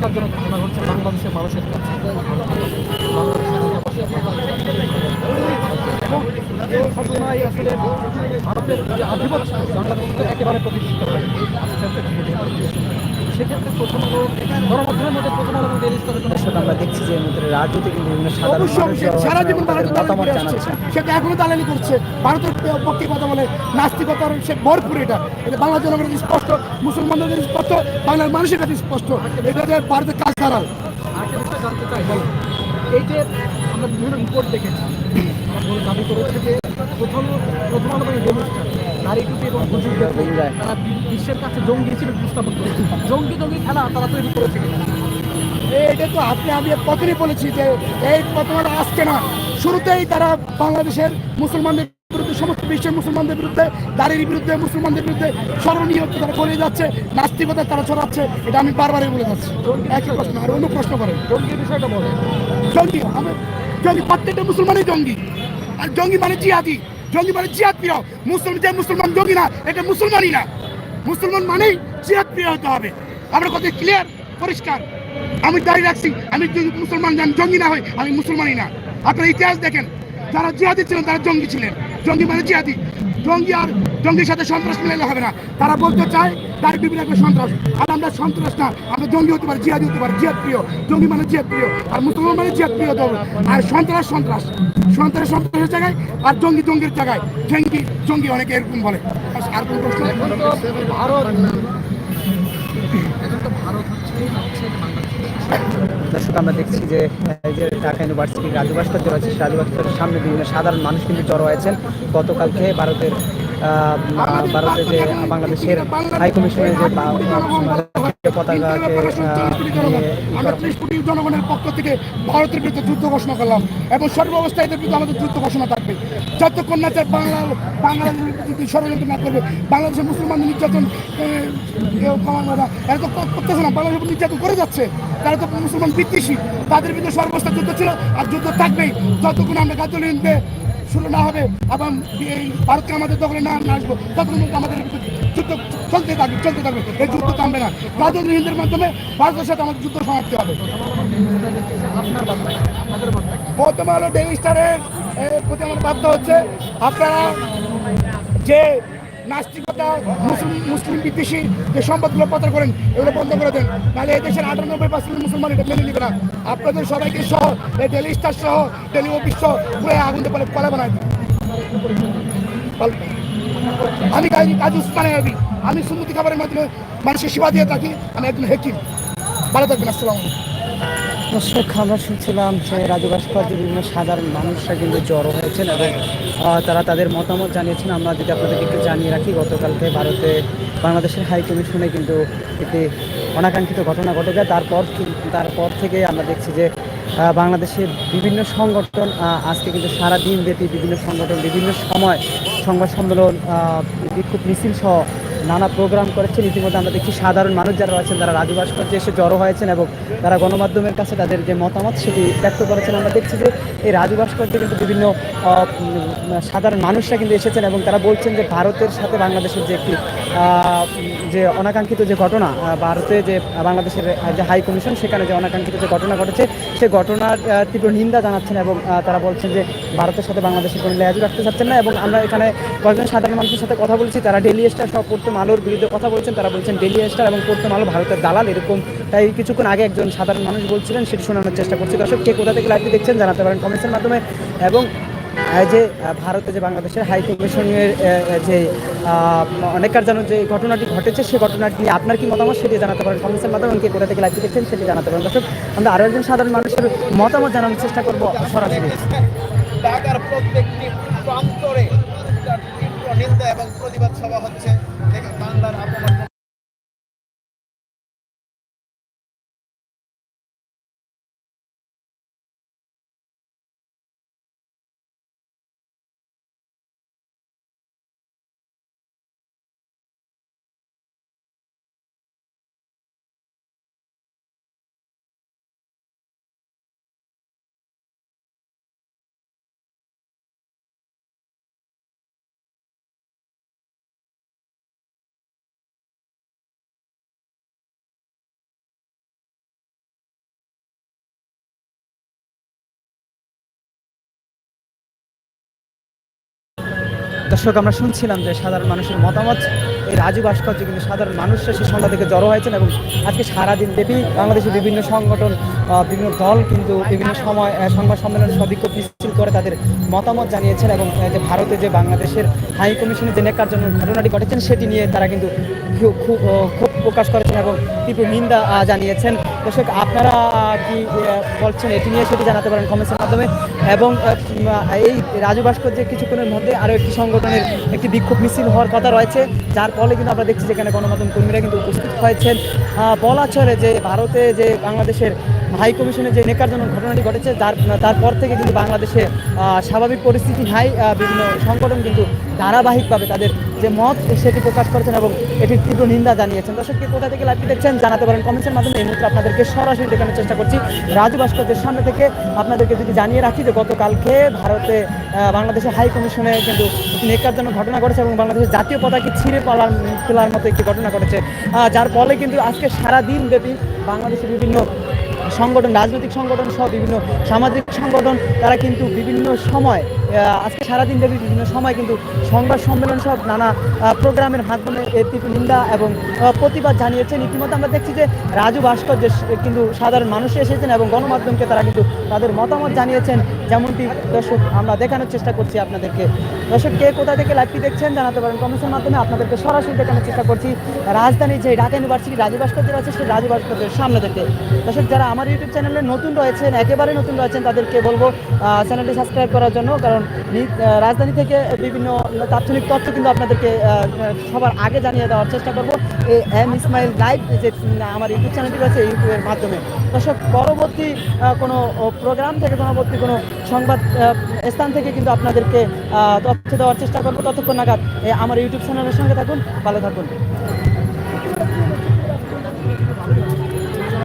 ন্যক্কারজনক ঘটনা ঘটছে বাংলাদেশের মানুষের কাছে। আধিপত্য বাংলাদেশকে একেবারে প্রতিষ্ঠিত হয় সেক্ষেত্রে প্রথম আলো গণমাধ্যমের মধ্যে প্রথম আলো এবং ডেলি স্টারের কোনো দর্শক আমরা দেখছি যে মধ্যে রাজনীতি কিন্তু বিভিন্ন সাধারণ। সারা জীবন মতামত আসছে সেটা এখনও দালালি করছে। ভারতের পক্ষে কথা বলে নাস্তিকতার সে ভরপুর এটা। এটা বাংলা জনগণের স্পষ্ট মুসলমানদের কাছে স্পষ্ট বাংলার মানুষের কাছে স্পষ্ট। এটা যে ভারতের কাজ দাঁড়াল জানতে চাই এই যে আমরা বিভিন্ন রিপোর্ট দেখেছি দাবি করেছে যে প্রথম প্রথম আলো ডেলি স্টার নারী টুপি এবং তারা বিশ্বের কাছে জঙ্গি হিসেবে উপস্থাপন করেছে জঙ্গি জঙ্গি খেলা তারা তৈরি করেছে এটা তো আপনি আমি প্রথমেই বলেছি যে এই প্রথমটা আসছে না। শুরুতেই তারা বাংলাদেশের মুসলমানদের বিরুদ্ধে সমস্ত বিশ্বের মুসলমানদের বিরুদ্ধে দাঁড়ির বিরুদ্ধে মুসলমানদের বিরুদ্ধে স্মরণীয় তারা করে যাচ্ছে নাস্তিকতা তারা ছড়াচ্ছে এটা আমি বারবারই বলে যাচ্ছি। একই প্রশ্ন আর অন্য প্রশ্ন করেন জঙ্গির বিষয়টা বলে। জঙ্গি আমি জঙ্গি প্রত্যেকটা মুসলমানই জঙ্গি। আর জঙ্গি মানে জিহাদি। জঙ্গি মানে জিয়াদ প্রিয়। মুসলিম যে মুসলমান জঙ্গি না, এটা মুসলমানই না। মুসলমান মানেই জিয়াদ প্রিয় হতে হবে। আমরা কথা ক্লিয়ার পরিষ্কার। আমি দাঁড়িয়ে রাখছি, আমি মুসলমান আমি জঙ্গি না হই, আমি মুসলমানই না। আপনার ইতিহাস দেখেন, যারা জিহাদি ছিলেন, তারা জঙ্গি ছিলেন। জঙ্গি মানে জিহাদি। জঙ্গি আর জঙ্গির সাথে সন্ত্রাস মিলাইলে হবে না। তারা বলতে চায়, তার বিভিন্ন একটা সন্ত্রাস। আর আমরা সন্ত্রাস না, আমরা জঙ্গি হতে পারি, জিহাদি হতে পারি, জিহাদ প্রিয়। জঙ্গি মানে জিহাদ প্রিয়, আর মুসলমান মানে জিহাদ প্রিয় হবে আর সন্ত্রাস সন্ত্রাস। সন্ত্রাস সন্ত্রাসের জায়গায় আর জঙ্গি জঙ্গির জায়গায়। জঙ্গি জঙ্গি অনেকে এরকম বলে। আর কোন প্রশ্ন? ভারত ভারত হচ্ছে দর্শক আমরা দেখছি যে যে ঢাকা ইউনিভার্সিটি রাজু ভাস্কর্য রয়েছে, সেই রাজু ভাস্কর্যের সামনে বিভিন্ন সাধারণ মানুষ কিন্তু জড়ো হয়েছেন। গতকালকে ভারতের ভারতের যে বাংলাদেশের হাইকমিশনের যে জনগণের পক্ষ থেকে ভারতের বিরুদ্ধে যুদ্ধ ঘোষণা করলাম এবং সর্বাবস্থায় এদের বিরুদ্ধে আমাদের যুদ্ধ ঘোষণা থাকবে। যতক্ষণ না চায় বাংলা বাংলার যদি ষড়যন্ত্র না করবে বাংলাদেশের মুসলমানদের নির্যাতন এ, কেউ কমানো না এরা তো করতেছে না বাংলাদেশের নির্যাতন করে যাচ্ছে। তারা তো মুসলমান বিদ্বেষী তাদের বিরুদ্ধে সর্বাবস্থা যুদ্ধ ছিল আর যুদ্ধ থাকবেই। যতক্ষণ আমরা গাজলিনতে শুরু না হবে এবং এই ভারতকে আমাদের দখলে না আসব ততক্ষণ আমাদের যুদ্ধ চলতে থাকবে চলতে থাকবে। এই যুদ্ধ থামবে না। গাজল হিন্দের মাধ্যমে ভারতের সাথে আমাদের যুদ্ধ সমাপ্তি হবে? বর্তমান হলো ডেইলি স্টারের প্রতি আমার বার্তা হচ্ছে, আপনারা যে নাস্তিকতা, মুসলিম মুসলিম বিদ্বেষী যে সম্পদগুলো প্রচার করেন, এগুলো বন্ধ করে দেন। এই দেশের আটানব্বই পার্সেন্ট মুসলমান এটা মেনে নিবে না। আপনাদের সবাইকে সহ, এই ডেলি স্টার সহ, ডেলি অফিস সহ পুরো আগুন দিয়ে কলা বানায় দিন। আমি কাজী কাজী উসমানে আবি আমি সুন্নতি খাবারের মাধ্যমে মানুষের সেবা দিয়ে থাকি। আমি একজন হেকিম। ভালো থাকবেন, আসসালামু দর্শক, আমরা শুনছিলাম যে রাজু ভাস্কর্য বিভিন্ন সাধারণ মানুষরা কিন্তু জড়ো হয়েছেন এবং তারা তাদের মতামত জানিয়েছেন। আমরা যদি আপনাদেরকে একটু জানিয়ে রাখি, গতকালকে ভারতে বাংলাদেশের হাই কমিশনে কিন্তু একটি অনাকাঙ্ক্ষিত ঘটনা ঘটে যায় তারপর তারপর থেকে আমরা দেখছি যে বাংলাদেশের বিভিন্ন সংগঠন আজকে কিন্তু সারা দিন ব্যাপী বিভিন্ন সংগঠন বিভিন্ন সময় সংবাদ সম্মেলন বিক্ষোভ মিছিল সহ নানা প্রোগ্রাম করেছেন। ইতিমধ্যে আমরা দেখছি সাধারণ মানুষ যারা রয়েছেন, তারা রাজু ভাস্কর্যে এসে জড়ো হয়েছেন এবং তারা গণমাধ্যমের কাছে তাদের যে মতামত সেটি ব্যক্ত করেছেন। আমরা দেখছি যে এই রাজু ভাস্কর্যে কিন্তু বিভিন্ন সাধারণ মানুষরা কিন্তু এসেছেন এবং তারা বলছেন যে ভারতের সাথে বাংলাদেশের যে একটি যে অনাকাঙ্ক্ষিত যে ঘটনা ভারতে যে বাংলাদেশের যে হাই কমিশন, সেখানে যে অনাকাঙ্ক্ষিত যে ঘটনা ঘটেছে, সে ঘটনার তীব্র নিন্দা জানাচ্ছেন এবং তারা বলছেন যে ভারতের সাথে বাংলাদেশের কোনো লেয়াজু রাখতে চাচ্ছেন না এবং আমরা এখানে কয়েকজন সাধারণ মানুষের সাথে কথা বলছি, তারা ডেলি স্টার সব পড়তে আলোর বিরুদ্ধে কথা বলছেন, তারা বলছেন ডেলি স্টার এবং প্রথম আলো ভারতের দালাল এরকম তাই কিছুক্ষণ আগে একজন সাধারণ মানুষ বলছিলেন, সেটি শোনানোর চেষ্টা করছি। দর্শক, কে কোথা থেকে লাইভটি দেখছেন জানাতে পারেন কমেন্টসের মাধ্যমে এবং যে ভারতে যে বাংলাদেশের হাই কমিশনের যে অনেক যেন যে ঘটনাটি ঘটেছে সেই ঘটনাটি নিয়ে আপনার কি মতামত সেটি জানাতে পারেন। কংগ্রেসের মাধ্যমে কে কোথা থেকে লাইভটি দেখছেন সেটি জানাতে পারেন। দর্শক, আমরা আরও একজন সাধারণ মানুষের মতামত জানানোর চেষ্টা করব সরাসরি। প্রত্যেকটি প্রান্তরে নিন্দা এবং প্রতিবাদ সভা হচ্ছে। দর্শক, আমরা শুনছিলাম যে সাধারণ মানুষের মতামত। এই রাজু ভাস্কর্য কিন্তু সাধারণ মানুষরা সেই সন্ধ্যা থেকে জড়ো হয়েছেন এবং আজকে সারাদিন ব্যাপী বাংলাদেশের বিভিন্ন সংগঠন বিভিন্ন দল কিন্তু বিভিন্ন সময় সংবাদ সম্মেলন সবিক্ষোভ মিছিল করে তাদের মতামত জানিয়েছেন এবং যে ভারতে যে বাংলাদেশের হাই কমিশনে যে নেকার জন্য ঘটনাটি ঘটেছেন, সেটি নিয়ে তারা কিন্তু খুব খুব প্রকাশ করেছেন এবং তীব্র নিন্দা জানিয়েছেন। দর্শক, আপনারা কি বলছেন এটি নিয়ে সেটি জানাতে পারেন কমেন্টসের মাধ্যমে। এবং এই রাজু ভাস্কর্যের কিছুক্ষণের মধ্যে আরও একটি সংগঠনের একটি বিক্ষোভ মিছিল হওয়ার কথা রয়েছে। যার ফলে কিন্তু আমরা দেখছি যেখানে গণমাধ্যম কর্মীরা কিন্তু উপস্থিত হয়েছেন। বলা চলে যে ভারতে যে বাংলাদেশের হাই কমিশনে যে নেকারজনক ঘটনাটি ঘটেছে তার তারপর থেকে কিন্তু বাংলাদেশে স্বাভাবিক পরিস্থিতি নাই বিভিন্ন সংগঠন কিন্তু ধারাবাহিকভাবে তাদের যে মত, সেটি প্রকাশ করেছেন এবং এটির তীব্র নিন্দা জানিয়েছেন। দর্শককে কোথা থেকে লাইভটি দেখছেন জানাতে পারেন কমেন্টসের মাধ্যমে। এই মুহূর্তে আপনাদেরকে সরাসরি দেখানোর চেষ্টা করছি রাজু ভাস্কর্যের সামনে থেকে। আপনাদেরকে যদি জানিয়ে রাখি যে গতকালকে ভারতে বাংলাদেশের হাই কমিশনে কিন্তু নেকারজনক ঘটনা ঘটেছে এবং বাংলাদেশের জাতীয় পতাকা ছিঁড়ে পালার ফেলার মতো একটি ঘটনা ঘটেছে। যার ফলে কিন্তু আজকে সারা দিন ব্যাপী বাংলাদেশের বিভিন্ন সংগঠন রাজনৈতিক সংগঠন সহ বিভিন্ন সামাজিক সংগঠন তারা কিন্তু বিভিন্ন সময় আজকে সারাদিন ব্যাপী বিভিন্ন সময় কিন্তু সংবাদ সম্মেলন সব নানা প্রোগ্রামের মাধ্যমে এর তীব্র নিন্দা এবং প্রতিবাদ জানিয়েছেন। ইতিমধ্যে আমরা দেখছি যে রাজু ভাস্কর্য কিন্তু সাধারণ মানুষ এসেছেন এবং গণমাধ্যমকে তারা কিন্তু তাদের মতামত জানিয়েছেন। যেমনটি দর্শক আমরা দেখানোর চেষ্টা করছি আপনাদেরকে। দর্শক, কে কোথা থেকে লাইভটি দেখছেন জানাতে পারেন কমেন্টের মাধ্যমে। আপনাদেরকে সরাসরি দেখানোর চেষ্টা করছি রাজধানী যে ঢাকা ইউনিভার্সিটি রাজু ভাস্কর্য আছে, সেই রাজু ভাস্কর্যের সামনে থেকে। দর্শক, যারা আমার ইউটিউব চ্যানেলে নতুন রয়েছেন, একেবারে নতুন রয়েছেন, তাদেরকে বলব চ্যানেলটি সাবস্ক্রাইব করার জন্য, কারণ আহ, রাজধানী থেকে বিভিন্ন তাৎক্ষণিক তথ্য কিন্তু আপনাদেরকে সবার আগে জানিয়ে দেওয়ার চেষ্টা করব। এই এম ইসমাইল লাইভ যে আমার ইউটিউব চ্যানেলটি রয়েছে ইউটিউবের মাধ্যমে। দর্শক পরবর্তী কোনো প্রোগ্রাম থেকে পরবর্তী কোনো সংবাদ স্থান থেকে কিন্তু আপনাদেরকে তথ্য দেওয়ার চেষ্টা করব। ততক্ষণ নাগাদ আমার ইউটিউব চ্যানেলের সঙ্গে থাকুন ভালো থাকুন।